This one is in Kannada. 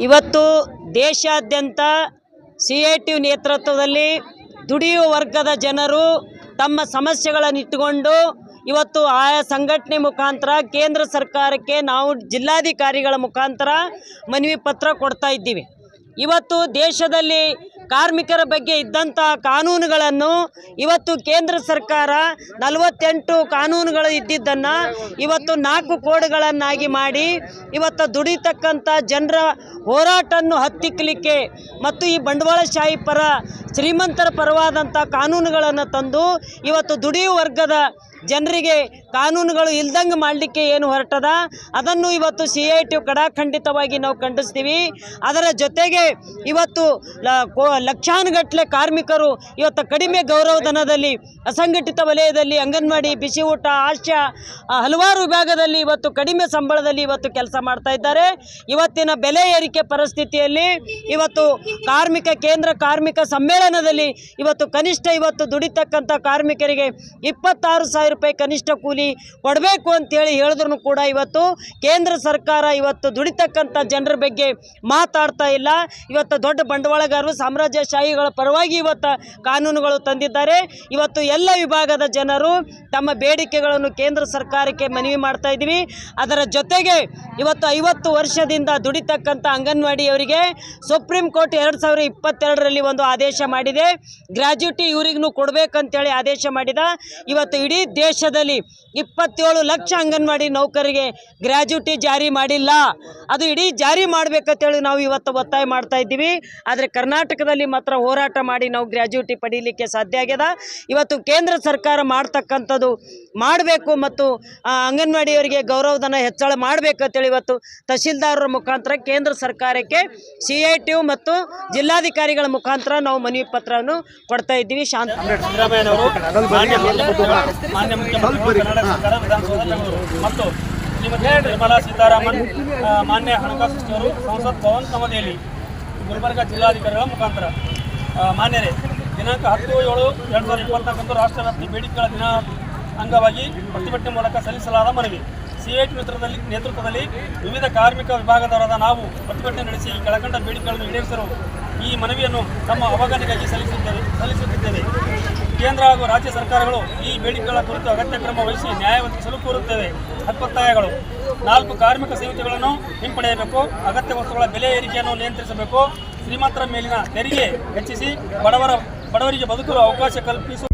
ಇವತ್ತು ದೇಶಾದ್ಯಂತ ಸಿ ಎ ಟಿ ನೇತೃತ್ವದಲ್ಲಿ ದುಡಿಯುವ ವರ್ಗದ ಜನರು ತಮ್ಮ ಸಮಸ್ಯೆಗಳನ್ನು ಇಟ್ಟುಕೊಂಡು ಇವತ್ತು ಆಯಾ ಸಂಘಟನೆ ಮುಖಾಂತರ ಕೇಂದ್ರ ಸರ್ಕಾರಕ್ಕೆ ನಾವು ಜಿಲ್ಲಾಧಿಕಾರಿಗಳ ಮುಖಾಂತರ ಮನವಿ ಪತ್ರ ಕೊಡ್ತಾ ಇದ್ದೀವಿ. ಇವತ್ತು ದೇಶದಲ್ಲಿ ಕಾರ್ಮಿಕರ ಬಗ್ಗೆ ಇದ್ದಂಥ ಕಾನೂನುಗಳನ್ನು ಇವತ್ತು ಕೇಂದ್ರ ಸರ್ಕಾರ ನಲವತ್ತೆಂಟು ಕಾನೂನುಗಳು ಇದ್ದಿದ್ದನ್ನು ಇವತ್ತು ನಾಲ್ಕು ಕೋಡ್ಗಳನ್ನಾಗಿ ಮಾಡಿ ಇವತ್ತು ದುಡಿತಕ್ಕಂಥ ಜನರ ಹೋರಾಟವನ್ನು ಹತ್ತಿಕ್ಕಲಿಕ್ಕೆ ಮತ್ತು ಈ ಬಂಡವಾಳಶಾಹಿ ಪರ ಶ್ರೀಮಂತರ ಪರವಾದಂಥ ಕಾನೂನುಗಳನ್ನು ತಂದು ಇವತ್ತು ದುಡಿಯುವ ವರ್ಗದ ಜನರಿಗೆ ಕಾನೂನುಗಳು ಇಲ್ದಂಗೆ ಮಾಡಲಿಕ್ಕೆ ಏನು ಹೊರಟದ? ಅದನ್ನು ಇವತ್ತು ಸಿ ಐ ಟಿ ಕಡಾಖಂಡಿತವಾಗಿ ನಾವು ಖಂಡಿಸ್ತೀವಿ. ಅದರ ಜೊತೆಗೆ ಇವತ್ತು ಲಕ್ಷಾನುಗಟ್ಟಲೆ ಕಾರ್ಮಿಕರು ಇವತ್ತು ಕಡಿಮೆ ಗೌರವಧನದಲ್ಲಿ ಅಸಂಘಟಿತ ವಲಯದಲ್ಲಿ ಅಂಗನವಾಡಿ ಬಿಸಿ ಊಟ ಆಶಾ ಆ, ಹಲವಾರು ವಿಭಾಗದಲ್ಲಿ ಇವತ್ತು ಕಡಿಮೆ ಸಂಬಳದಲ್ಲಿ ಇವತ್ತು ಕೆಲಸ ಮಾಡ್ತಾ ಇದ್ದಾರೆ. ಇವತ್ತಿನ ಬೆಲೆ ಏರಿಕೆ ಪರಿಸ್ಥಿತಿಯಲ್ಲಿ ಇವತ್ತು ಕಾರ್ಮಿಕ ಕೇಂದ್ರ ಕಾರ್ಮಿಕ ಸಮ್ಮೇಳನದಲ್ಲಿ ಇವತ್ತು ಕನಿಷ್ಠ ಇವತ್ತು ದುಡಿತಕ್ಕಂಥ ಕಾರ್ಮಿಕರಿಗೆ ಇಪ್ಪತ್ತಾರು ಸಾವಿರ ರೂಪಾಯಿ ಕನಿಷ್ಠ ಕೂಲಿ ಕೊಡಬೇಕು ಅಂತೇಳಿ ಹೇಳಿದ್ರು ಕೂಡ ಇವತ್ತು ಕೇಂದ್ರ ಸರ್ಕಾರ ಇವತ್ತು ದುಡಿತಕ್ಕಂಥ ಜನರ ಬಗ್ಗೆ ಮಾತಾಡ್ತಾ ಇಲ್ಲ. ಇವತ್ತು ದೊಡ್ಡ ಬಂಡವಾಳಗಾರರು ಸಾಮ್ರಾಜ್ಯಶಾಹಿಗಳ ಪರವಾಗಿ ಇವತ್ತು ಕಾನೂನುಗಳು ತಂದಿದ್ದಾರೆ. ಇವತ್ತು ಎಲ್ಲ ವಿಭಾಗದ ಜನರು ತಮ್ಮ ಬೇಡಿಕೆಗಳನ್ನು ಕೇಂದ್ರ ಸರ್ಕಾರಕ್ಕೆ ಮನವಿ ಮಾಡ್ತಾ ಇದ್ದೀವಿ. ಅದರ ಜೊತೆಗೆ ಇವತ್ತು ಐವತ್ತು ವರ್ಷದಿಂದ ದುಡಿತಕ್ಕಂಥ ಅಂಗನವಾಡಿಯವರಿಗೆ ಸುಪ್ರೀಂ ಕೋರ್ಟ್ ಎರಡು ಸಾವಿರ ಇಪ್ಪತ್ತೆರಡರಲ್ಲಿ ಒಂದು ಆದೇಶ ಮಾಡಿದೆ. ಗ್ರಾಜ್ಯುಟಿ ಇವರಿಗೂ ಕೊಡಬೇಕಂತೇಳಿ ಆದೇಶ ಮಾಡಿದ. ಇವತ್ತು ಇಡೀ ದೇಶದಲ್ಲಿ ಇಪ್ಪತ್ತೇಳು ಲಕ್ಷ ಅಂಗನವಾಡಿ ನೌಕರಿಗೆ ಗ್ರ್ಯಾಜುಟಿ ಜಾರಿ ಮಾಡಿಲ್ಲ. ಅದು ಇಡೀ ಜಾರಿ ಮಾಡಬೇಕಂತೇಳಿ ನಾವು ಇವತ್ತು ಒತ್ತಾಯ ಮಾಡ್ತಾ ಇದ್ದೀವಿ. ಆದರೆ ಕರ್ನಾಟಕದಲ್ಲಿ ಮಾತ್ರ ಹೋರಾಟ ಮಾಡಿ ನಾವು ಗ್ರ್ಯಾಜುಟಿ ಪಡೀಲಿಕ್ಕೆ ಸಾಧ್ಯ ಆಗ್ಯದ. ಇವತ್ತು ಕೇಂದ್ರ ಸರ್ಕಾರ ಮಾಡ್ತಕ್ಕಂಥದ್ದು ಮಾಡಬೇಕು ಮತ್ತು ಅಂಗನವಾಡಿಯವರಿಗೆ ಗೌರವಧನ ಹೆಚ್ಚಳ ಮಾಡಬೇಕಂತೇಳಿ ಇವತ್ತು ತಹಶೀಲ್ದಾರರ ಮುಖಾಂತರ ಕೇಂದ್ರ ಸರ್ಕಾರಕ್ಕೆ ಸಿ ಐ ಟಿ ಮತ್ತು ಜಿಲ್ಲಾಧಿಕಾರಿಗಳ ಮುಖಾಂತರ ನಾವು ಮನವಿ ಪತ್ರವನ್ನು ಕೊಡ್ತಾ ಇದ್ದೀವಿ. ಶಾಂತ ಸರ್ಕಾರ ವಿಧಾನಸೌಧ ಬೆಂಗಳೂರು. ಮತ್ತು ಶ್ರೀಮತಿ ನಿರ್ಮಲಾ ಸೀತಾರಾಮನ್ ಮಾನ್ಯ ಹಣಕಾಸು ಸಚಿವರು, ಸಂಸತ್ ಭವನ್ ನವದೆಹಲಿ ಗುಲ್ಬರ್ಗ ಜಿಲ್ಲಾಧಿಕಾರಿಗಳ ಮುಖಾಂತರ. ಮಾನ್ಯರೇ, ದಿನಾಂಕ ಹತ್ತು ಏಳು ಎರಡು ಸಾವಿರದ ಇಪ್ಪತ್ನಾಲ್ಕಂದು ರಾಷ್ಟ್ರವ್ಯಾಪಿ ಬೇಡಿಕೆಗಳ ದಿನ ಅಂಗವಾಗಿ ಪ್ರತಿಭಟನೆ ಮೂಲಕ ಸಲ್ಲಿಸಲಾದ ಮನವಿ. ಸಿಎಟ್ ಮಿತ್ರದಲ್ಲಿ ನೇತೃತ್ವದಲ್ಲಿ ವಿವಿಧ ಕಾರ್ಮಿಕ ವಿಭಾಗದವರಾದ ನಾವು ಪ್ರತಿಭಟನೆ ನಡೆಸಿ ಕೆಳಕಂಡ ಬೇಡಿಕೆಗಳನ್ನು ಈಡೇರಿಸಲು ಈ ಮನವಿಯನ್ನು ತಮ್ಮ ಅವಗಣನೆಗಾಗಿ ಸಲ್ಲಿಸುತ್ತೇವೆ ಸಲ್ಲಿಸುತ್ತಿದ್ದೇವೆ. ಕೇಂದ್ರ ಹಾಗೂ ರಾಜ್ಯ ಸರ್ಕಾರಗಳು ಈ ಬೇಡಿಕೆಗಳ ಕುರಿತು ಅಗತ್ಯ ಕ್ರಮ ವಹಿಸಿ ನ್ಯಾಯ ಒದಗಿಸಲು ಕೋರುತ್ತೇವೆ. ಹತ್ತೊತ್ತಾಯಗಳು ನಾಲ್ಕು ಕಾರ್ಮಿಕ ಸಂಹಿತೆಗಳನ್ನು ಹಿಂಪಡೆಯಬೇಕು. ಅಗತ್ಯ ವಸ್ತುಗಳ ಬೆಲೆ ಏರಿಕೆಯನ್ನು ನಿಯಂತ್ರಿಸಬೇಕು. ಶ್ರೀಮಂತರ ಮೇಲಿನ ತೆರಿಗೆ ಹೆಚ್ಚಿಸಿ ಬಡವರ ಬಡವರಿಗೆ ಬದುಕಲು ಅವಕಾಶ ಕಲ್ಪಿಸುವ